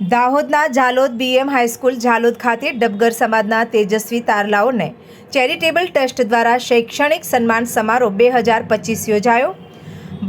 દાહોદના Jhalod BM high school Jhalod ખાતે ડબગર સમાજના તેજસ્વી તારલાઓને ચેરિટેબલ ટ્રસ્ટ દ્વારા શૈક્ષણિક સન્માન સમારોહ બે હજાર પચીસ યોજાયો.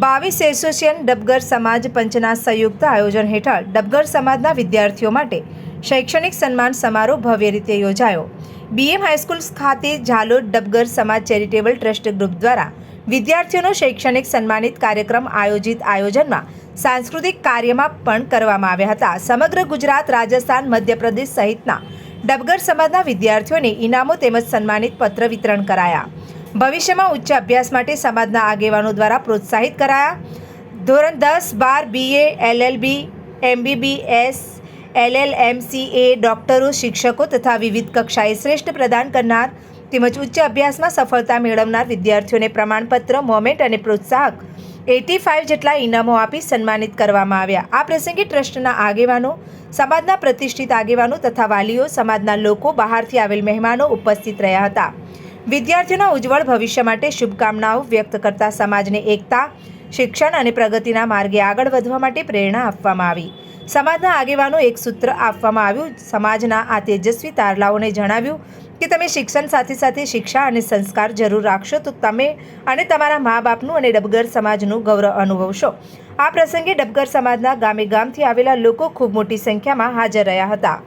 બાવીસ એસોસિએશન ડબગર સમાજ પંચના સંયુક્ત આયોજન હેઠળ ડબગર સમાજના વિદ્યાર્થીઓ માટે શૈક્ષણિક સન્માન સમારોહ ભવ્ય રીતે યોજાયો. બીએમ હાઈસ્કૂલ ખાતે ઝાલોદ ડબગર સમાજ ચેરિટેબલ ટ્રસ્ટ ગ્રુપ દ્વારા વિદ્યાર્થીઓનો શૈક્ષણિક સન્માનિત કાર્યક્રમ આયોજિત આયોજનમાં સાંસ્કૃતિક કાર્યમાં પણ કરવામાં આવ્યા હતા. સમગ્ર ગુજરાત, રાજસ્થાન, મધ્યપ્રદેશ સહિતના ડબગર સમાજના વિદ્યાર્થીઓને ઇનામો તેમજ સન્માનિત પત્ર વિતરણ કરાયા. ભવિષ્યમાં ઉચ્ચ અભ્યાસ માટે સમાજના આગેવાનો દ્વારા પ્રોત્સાહિત કરાયા. ધોરણ દસ બાર BA LLB MBBS LLM MCA ડોક્ટરો, શિક્ષકો તથા વિવિધ કક્ષાએ શ્રેષ્ઠ પ્રદાન કરનાર તેમજ ઉચ્ચ અભ્યાસમાં સફળતા મેળવનાર વિદ્યાર્થીઓને પ્રમાણપત્ર, મોમેન્ટ અને પ્રોત્સાહક એટી ફાઇવ જેટલા ઇનામો આપી સન્માનિત કરવામાં આવ્યા. આ પ્રસંગે ટ્રસ્ટના આગેવાનો, સમાજના પ્રતિષ્ઠિત આગેવાનો તથા વાલીઓ, સમાજના લોકો બહારથી આવેલ મહેમાનો ઉપસ્થિત રહ્યા હતા. વિદ્યાર્થીઓના ઉજ્જવળ ભવિષ્ય માટે શુભકામનાઓ વ્યક્ત કરતા સમાજને એકતા શિક્ષણ અને પ્રગતિના માર્ગે આગળ વધવા માટે પ્રેરણા આપવામાં આવી. સમાજના આગેવાનો એક સૂત્ર આપવામાં આવ્યું. સમાજના આ તેજસ્વી તારલાઓને જણાવ્યું કે તમે શિક્ષણ સાથે સાથે શિક્ષા અને સંસ્કાર જરૂર રાખશો તો તમે અને તમારા મા બાપનું અને ડબગર સમાજનું ગૌરવ અનુભવશો. આ પ્રસંગે ડબગર સમાજના ગામે ગામથી આવેલા લોકો ખૂબ મોટી સંખ્યામાં હાજર રહ્યા હતા.